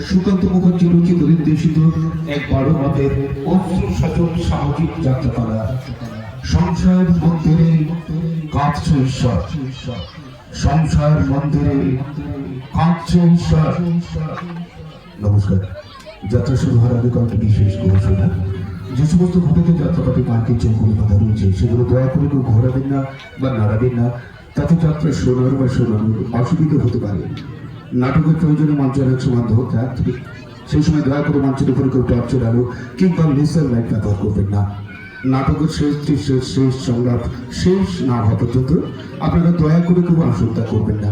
সুকান্ত মুখার্জি রচিত নির্দেশিত এক বারো সামাজিক যাত্রাপালা। সংসার মন্দিরে কাঁদছে ঈশ্বর। সংসার মন্দিরে কাঁদছে ঈশ্বর। নমস্কার। যাত্রা শুরু হওয়ার আগে কয়েকটি বিশেষ ঘোষণা যে সমস্ত ভূমিতে যাত্রাপাতি গানটির যে কথা রয়েছে, সেগুলো দয়া করে কেউ ঘোরাবেন না বা নাড়াবেন না। তাতে যাত্রা শোনার বা শোনানোর অসুবিধা হতে পারে। নাটকের প্রয়োজনে মঞ্চের এক সমান ধরতে থাকবে সেই সময় দয়া করে মঞ্চের উপরে কেউ টর্চের আলো কিংবা লেসার লাইট ব্যবহার করবেন না। নাটকের শেষ দৃশ্যের শেষ সংলাপ শেষ না হওয়া পর্যন্ত আপনারা দয়া করে কেউ আশঙ্কা করবেন না।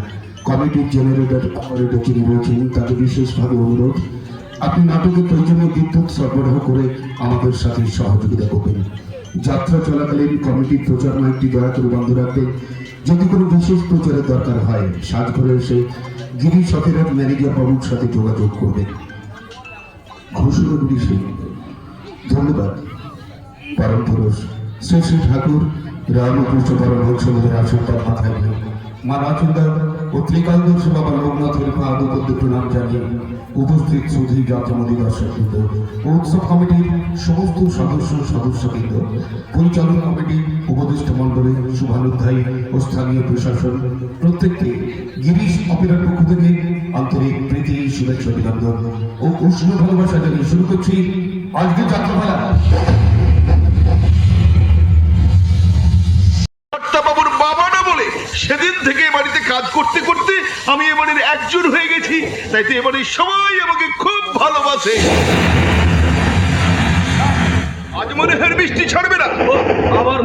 কমিটির জেনারেটর, অপারেটর যিনি রয়েছেন তাকে বিশেষভাবে অনুরোধ, আপনি নাটকের প্রয়োজনীয় বিদ্যুৎ সরবরাহ করে আমাদের সাথে সহযোগিতা করবেন। যাত্রা চলাকালীন কমিটির প্রচার মাইকটি দয়া করে বন্ধ রাখবেন। যদি কোনো বিশেষ প্রচারের দরকার হয় সাজঘরে এসে গিরি সফেরার ম্যানেজার বাবুর সাথে যোগাযোগ করবেন ঘোষণাগুলি সেই ধন্যবাদ পরম পুরুষ শ্রী শ্রী ঠাকুর, রামকৃষ্ণ পরমহংসদের আশীর্বাদ মাথায় নিয়ে। মা নাচুন্দা ও ত্রিকালদর্শ বাবা লোকনাথের পাদ প্রণাম জানিয়ে উপস্থিত সুধী যাত্রামদী ও উৎসব কমিটির সমস্ত সদস্য সদস্যবৃন্দ পরিচালন কমিটি উপদেষ্টা মণ্ডলী, শুভানুধ্যায়ী ও স্থানীয় প্রশাসন, প্রত্যেককে গিরিশ অপেরার পক্ষ থেকে আন্তরিক প্রীতি, শুভেচ্ছা, অভিনন্দন ও উষ্ণ ভালোবাসা জানিয়ে শুরু করছি আজকে যাত্রাপালা। বাবুর সেদিন থেকে বাড়িতে কাজ করতে করতে আমি এ বাড়ির একজন হয়ে গেছি। তাই তো এবারে সবাই আমাকে খুব ভালোবাসে। আজ মনে হয় বৃষ্টি ছাড়বে না।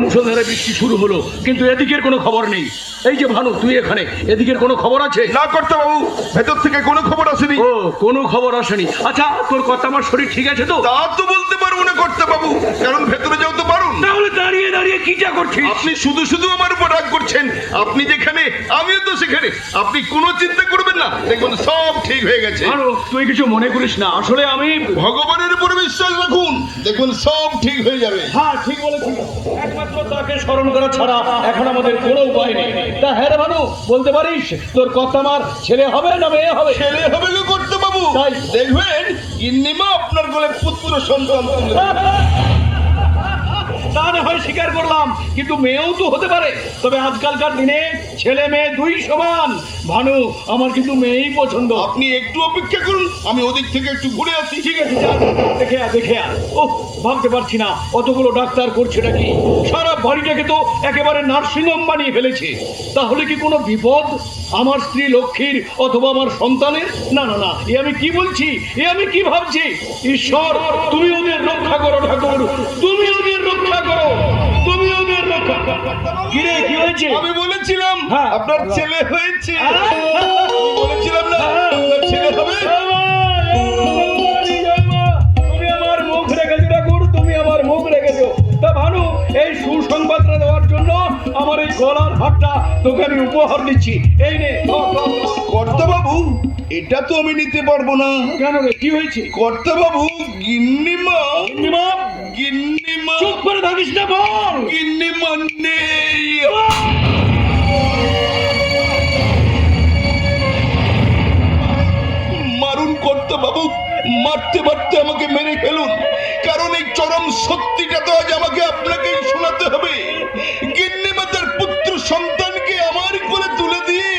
মুষলধারে বৃষ্টি শুরু হলো কিন্তু এদিকের কোনো খবর নেই। এই যে ভানু তুই এখানে এদিকের কোনো খবর আছে? না করতে বাবু ভেতর থেকে কোনো খবর আসেনি। ও কোনো খবর আসেনি। আচ্ছা তোর কথা আমার শরীর ঠিক আছে তো? তা তো বলতে পারব না করতে বাবু কারণ ভেতরে যাও তো পারুন। তাহলে দাঁড়িয়ে দাঁড়িয়ে কি যা করছিস? আপনি শুধু শুধু আমার উপর রাগ করছেন। আপনি যেখানে আমিও তো সেখানে। আপনি কোনো চিন্তা করবেন না। দেখুন সব ঠিক হয়ে গেছে। ভানু তুই কিছু মনে করিস না। আসলে আমি ভগবানের উপর বিশ্বাস রাখুন। দেখুন সব ঠিক হয়ে যাবে। হ্যাঁ ঠিক বলেছিস। তাকে স্মরণ করা ছাড়া এখন আমাদের কোনো উপায় নেই তা হ্যাঁ ভানু বলতে পারিস তোর কথা আমার ছেলে হবে না মেয়ে হবে ছেলে হবে না করতে বাবু তাই। দেখবেন ইন্নিমা আপনার গোলে পুত্র সন্তান। তা না হয় স্বীকার করলাম কিন্তু মেয়েও তো হতে পারে। তবে আজকালকার দিনে ছেলে মেয়ে দুই সমান। ভানু আমার কিন্তু মেয়েই পছন্দ। আপনি একটু অপেক্ষা করুন আমি ওদিক থেকে একটু ঘুরে আসি। ঠিক আছে দেখে আ দেখে আ ও ভাবতে পারছি না অতগুলো ডাক্তার করছে নাকি? সারা বাড়িটাকে তো একেবারে নার্সিংহোম বানিয়ে ফেলেছে। তাহলে কি কোনো বিপদ? আমার স্ত্রী লক্ষ্মীর অথবা আমার সন্তানের? না না না এ আমি কি বলছি? এ আমি কি ভাবছি? ঈশ্বর তুমি ওদের রক্ষা করো ঠাকুর। তুমি ওদের রক্ষা করো তুমি ওদের রক্ষা কি রে কি হয়েছে। আমি বলেছিলাম হ্যাঁ। আপনার ছেলে হয়েছে। হ্যাঁ। বলেছিলাম না আপনার ছেলে হবে। তুমি আমার মুখ রেখেছো ঠাকুর তুমি আমার মুখ রেখেছো তা ভানু এই সুসংবাদটা দেওয়ার জন্য আমার এই গলার তোকে আমি উপহার দিচ্ছি। এই নে এটা তো আমি নিতে পারব না। কেন কি হয়েছে? কর্তা বাবু গিন্নিমা গিন্নিমা, গিন্নিমা চুপ করে থাকিস না, বল। গিন্নিমা নেই মারুন করতে বাবু, মারতে মারতে আমাকে মেরে ফেলুন। কারণ এই চরম সত্যিটা তো আজ আমাকে আপনাকেই শোনাতে হবে। গিন্নি মাতার পুত্র সন্তানকে আমার কোলে তুলে দিয়ে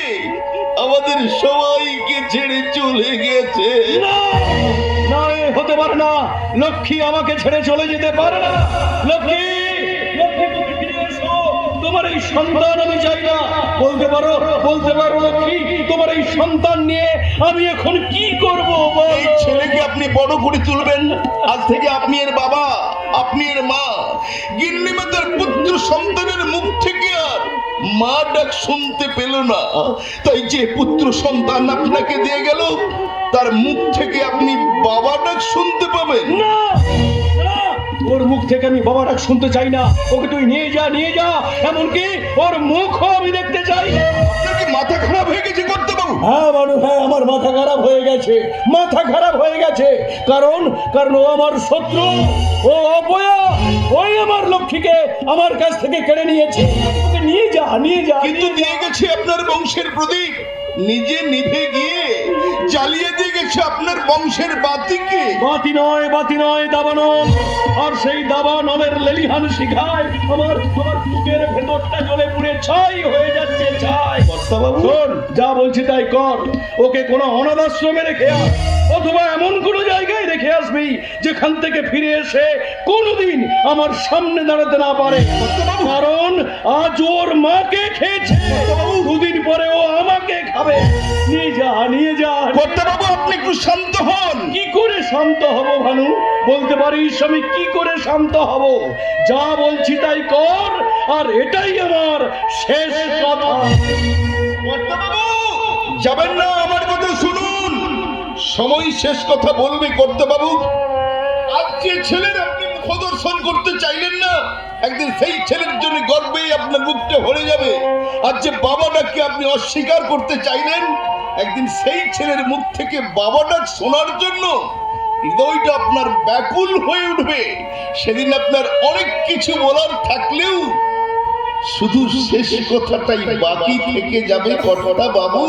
আমাদের সবাইকে ছেড়ে চলে গেছে। পারে না। লক্ষ্মী আমাকে ছেড়ে চলে যেতে পারে না। লক্ষ্মী সন্তান সন্তান নিয়ে আমি এখন কি ছেলেকে আপনি বড় করে তুলবেন। আজ থেকে আপনি এর বাবা, আপনি এর মা। গিন্নি মাতার পুত্র আর মা ডাক শুনতে পেল না। তাই যে পুত্র সন্তান আপনাকে দিয়ে গেল তার মুখ থেকে আপনি বাবা ডাক শুনতে পাবেন। না ওর মুখ থেকে আমি বাবা ডাক শুনতে চাই না। ওকে তুই নিয়ে যা নিয়ে যা। এমনকি ওর মুখও আমি দেখতে চাই। না মাথা খারাপ হয়ে গেছে করতে বাবু হ্যাঁ মানু হ্যাঁ আমার মাথা খারাপ হয়ে গেছে। মাথা খারাপ হয়ে গেছে। কারণ কারণ ও আমার শত্রু ও অপয়া ওই আমার লক্ষ্মীকে আমার কাছ থেকে কেড়ে নিয়েছে। ওকে নিয়ে যা কিন্তু দিয়ে গেছে আপনার বংশের প্রদীপ। নিজে নিভে গিয়ে জ্বালিয়ে দিয়ে গেছে আপনার বংশের বাতিকে। বাতি নয় বাতি নয় দাবানল আর সেই দাবানলের লেলিহান শিখায় আমার আমার বুকের ভেতরটা জ্বলে পুড়ে ছাই হয়ে যাচ্ছে ছাই। শোন যা বলছি তাই কর। ওকে কোনো অনাথ আশ্রমে রেখে আস অথবা এমন কোনো জায়গায় আসবি যেখান থেকে ফিরে এসে কোনোদিন আমার সামনে দাঁড়াতে না পারে। কারণ আজ ওর মাকে খেয়েছে। দুদিন পরে ও আমাকে খাবে। নিয়ে যা নিয়ে যা। কর্তাবাবু আপনি একটু শান্ত হন। কি করে শান্ত হব ভানু? বলতে পারিস আমি কি করে শান্ত হব? যা বলছি তাই কর আর এটাই আমার শেষ কথা। কর্তাবাবু যাবেন না আমার কথা সময় শেষ কথা বলবে করতে বাবু আজকে ছেলের আপনি মুখদর্শন করতে চাইলেন না, একদিন সেই ছেলের জন্য গর্বে আপনার মুখটা ভরে যাবে। আর যে বাবা ডাককে আপনি অস্বীকার করতে চাইলেন, একদিন সেই ছেলের মুখ থেকে বাবা ডাক শোনার জন্য হৃদয়টা আপনার ব্যাকুল হয়ে উঠবে। সেদিন আপনার অনেক কিছু বলার থাকলেও শুধু শেষ কথাটাই বাকি থেকে যাবে কর্তা বাবু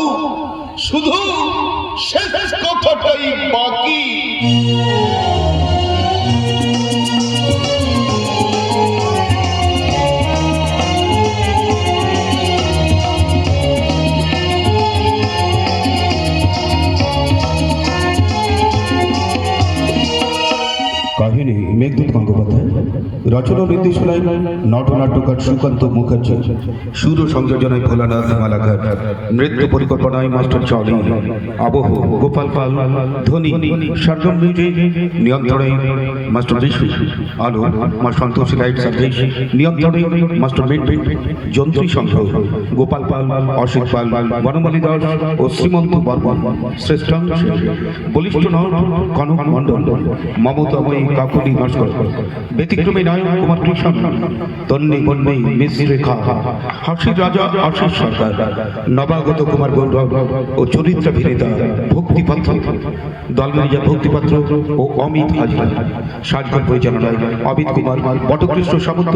শুধু শেষ কথাটাই বাকি কাহিনী মেঘদূত গঙ্গোপাধ্যায় রচনা নির্দেশনায় নটনাট্যকার সুকান্ত মুখার্জি। সুর সংযোজনায় ভোলানাথ মালাঘাট নৃত্য পরিকল্পনায় মাস্টার চলি আবহ, গোপাল পাল ধ্বনি সরগম মিউজিক নিয়ন্ত্রণে মাস্টার বিশু আলো, মা সন্তোষী লাইট সার্ভিস নিয়ন্ত্রণে মাস্টার মিন্টু যন্ত্রী সংঘ। গোপাল পাল অসিত পাল বনমালী দাস ও শ্রীমন্ত বর্মন। শ্রেষ্ঠাংশ বলিষ্ঠ নট কনক মণ্ডল। মমতাময়ী কাকুলি নস্কর নায়ক কুমার কৃষ্ণ তন্নি হাসির রাজা সরকার, নবাগত কুমার ও চরিত্রাভিনেতা ভক্তিপাত্র দলমিরিজা ভক্তিপাত্র ও অমিত হাজরা সাজঘর পরিচালনায় অমিত কুমার, বটকৃষ্ণ সামন্ত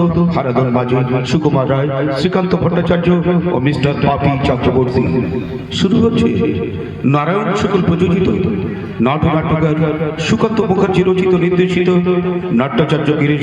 সুকুমার রায়, শ্রীকান্ত ভট্টাচার্য ও মিস্টার পাপি চক্রবর্তী। শুরু হচ্ছে নারায়ণ শুকুল প্রযোজিত নাট্যনাট্যকার সুকান্ত মুখার্জি রচিত, নির্দেশিত নাট্যাচার্য গিরিশ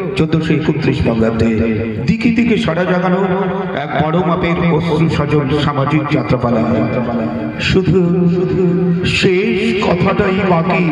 চোদ্দশো একত্রিশ বঙ্গাব্দে দিকে দিকে সারা জাগানো এক বড় মাপের অশ্রু সজন সামাজিক যাত্রাপালা। শুধু শুধু শেষ কথাটাই বাকি।